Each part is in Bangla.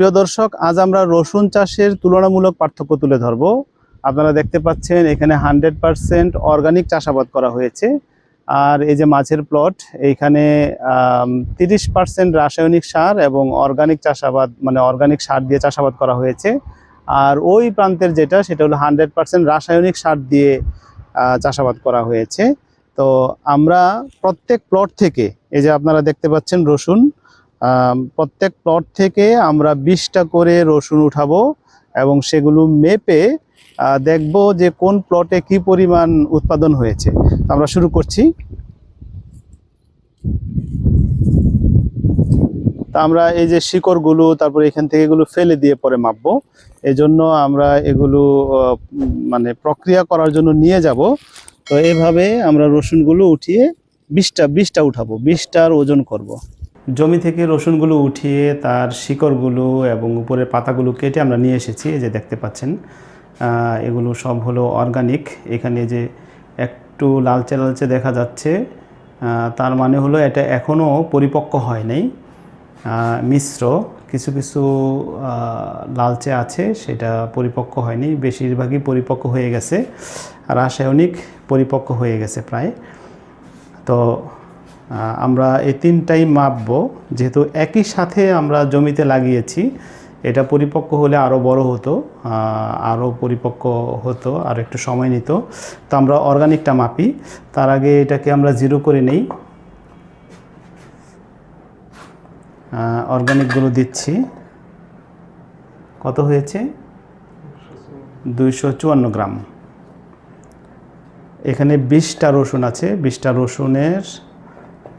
প্রিয় দর্শক, আজ আমরা রসুন চাষের তুলনামূলক পার্থক্য তুলে ধরব। আপনারা দেখতে পাচ্ছেন, এখানে হান্ড্রেড পারসেন্ট অর্গানিক চাষাবাদ করা হয়েছে। আর এই যে মাছের প্লট, এইখানে তিরিশ পার্সেন্ট রাসায়নিক সার এবং অর্গানিক চাষাবাদ মানে অর্গানিক সার দিয়ে চাষাবাদ করা হয়েছে। আর ওই প্রান্তের যেটা, সেটা হলো হান্ড্রেড পার্সেন্ট রাসায়নিক সার দিয়ে চাষাবাদ করা হয়েছে। তো আমরা প্রত্যেক প্লট থেকে, এই যে আপনারা দেখতে পাচ্ছেন রসুন প্রত্যেক প্লট থেকে আমরা বিশটা করে রসুন উঠাবো এবং সেগুলো মেপে দেখব যে কোন প্লটে কি পরিমাণ উৎপাদন হয়েছে। আমরা শুরু করছি। তা আমরা এই যে শিকড়গুলো, তারপরে এখান থেকে এগুলো ফেলে দিয়ে পরে মাপবো। এই জন্য আমরা এগুলো মানে প্রক্রিয়া করার জন্য নিয়ে যাব। তো এভাবে আমরা রসুনগুলো উঠিয়ে বিশটা বিশটা উঠাবো, বিশটার ওজন করব। জমি থেকে রসুনগুলো উঠিয়ে তার শিকড়গুলো এবং উপরের পাতাগুলো কেটে আমরা নিয়ে এসেছি, এই যে দেখতে পাচ্ছেন। এগুলো সব হলো অর্গানিক। এখানে যে একটু লালচে লালচে দেখা যাচ্ছে তার মানে হলো এটা এখনও পরিপক্ক হয় নাই। মিশ্র, কিছু কিছু লালচে আছে, সেটা পরিপক্ক হয়নি। বেশিরভাগই পরিপক্ক হয়ে গেছে। রাসায়নিক পরিপক্ক হয়ে গেছে প্রায়। তো আমরা এই তিনটাই মাপবো। যেহেতু একই সাথে আমরা জমিতে লাগিয়েছি, এটা পরিপক্ক হলে আরও বড় হতো আরও পরিপক্ক হতো, আর একটু সময় নিত। তো আমরা অর্গানিকটা মাপি। তার আগে এটাকে আমরা জিরো করে নেই। অর্গানিকগুলো দিচ্ছি। কত হয়েছে? দুইশো চুয়ান্ন গ্রাম। এখানে বিশটা রসুন আছে। বিশটা রসুনের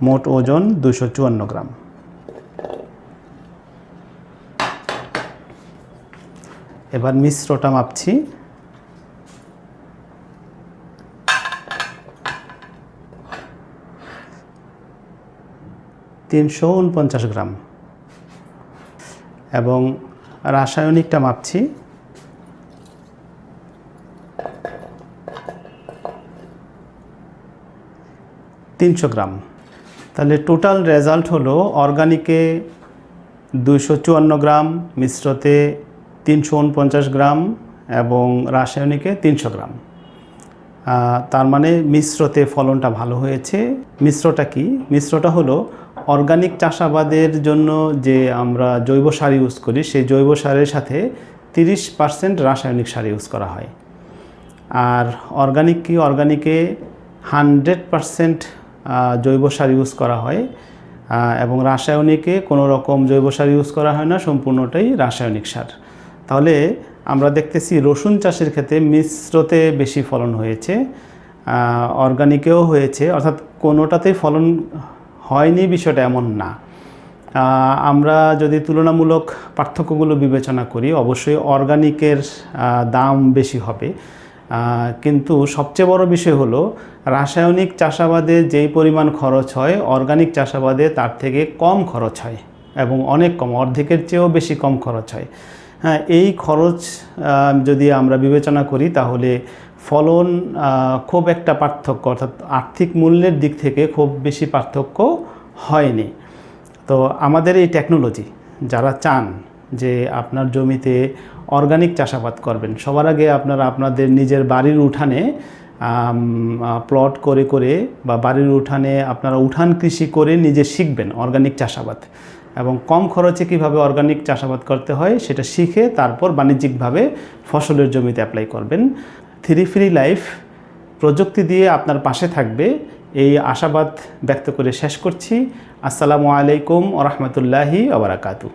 মোট ওজন দুশো চুয়ান্ন গ্রাম। এবার মিশ্রটা মাপছি। তিনশো উনপঞ্চাশ গ্রাম। এবং রাসায়নিকটা মাপছি। তিনশো গ্রাম। তাহলে টোটাল রেজাল্ট হলো অর্গানিকে দুইশো চুয়ান্ন গ্রাম, মিশ্রতে তিনশো উনপঞ্চাশ গ্রাম এবং রাসায়নিকে তিনশো গ্রাম। তার মানে মিশ্রতে ফলনটা ভালো হয়েছে। মিশ্রটা কি? মিশ্রটা হলো অর্গানিক চাষাবাদের জন্য যে আমরা জৈব সার ইউজ করি, সেই জৈব সারের সাথে তিরিশ পার্সেন্ট রাসায়নিক সার ইউজ করা হয়। আর অর্গানিক কি? অর্গানিকে হান্ড্রেড পারসেন্ট জৈব সার ইউজ করা হয়। এবং রাসায়নিকে কোনো রকম জৈব সার ইউজ করা হয় না, সম্পূর্ণটাই রাসায়নিক সার। তাহলে আমরা দেখতেছি রসুন চাষের ক্ষেত্রে মিশ্রতে বেশি ফলন হয়েছে। অর্গানিকেও হয়েছে, অর্থাৎ কোনোটাতেই ফলন হয়নি, বিষয়টা এমন না। আমরা যদি তুলনামূলক পার্থক্যগুলো বিবেচনা করি, অবশ্যই অর্গানিকের দাম বেশি হবে। কিন্তু সবচেয়ে বড় বিষয় হলো, রাসায়নিক চাষাবাদে যেই পরিমাণ খরচ হয় অর্গানিক চাষাবাদে তার থেকে কম খরচ হয় এবং অনেক কম, অর্ধেকের চেয়েও বেশি কম খরচ হয়। হ্যাঁ এই খরচ যদি আমরা বিবেচনা করি, তাহলে ফলন খুব একটা পার্থক্য, অর্থাৎ আর্থিক মূল্যের দিক থেকে খুব বেশি পার্থক্য হয়নি। তো আমাদের এই টেকনোলজি যারা চান যে আপনার জমিতে অর্গানিক চাষাবাদ করবেন। সবার আগে আপনারা আপনাদের নিজের বাড়ির উঠানে প্লট করে করে বা বাড়ির উঠানে আপনারা উঠান কৃষি করে নিজে শিখবেন অর্গানিক চাষাবাদ। এবং কম খরচে কীভাবে অর্গানিক চাষাবাদ করতে হয় সেটা শিখে তারপর বাণিজ্যিকভাবে ফসলের জমিতে অ্যাপ্লাই করবেন। থ্রি ফ্রি লাইফ প্রযুক্তি দিয়ে আপনার পাশে থাকবে। এই আশাবাদ ব্যক্ত করে শেষ করছি। আসসালামু আলাইকুম ওরহমতুল্লাহি ওবরাকাতু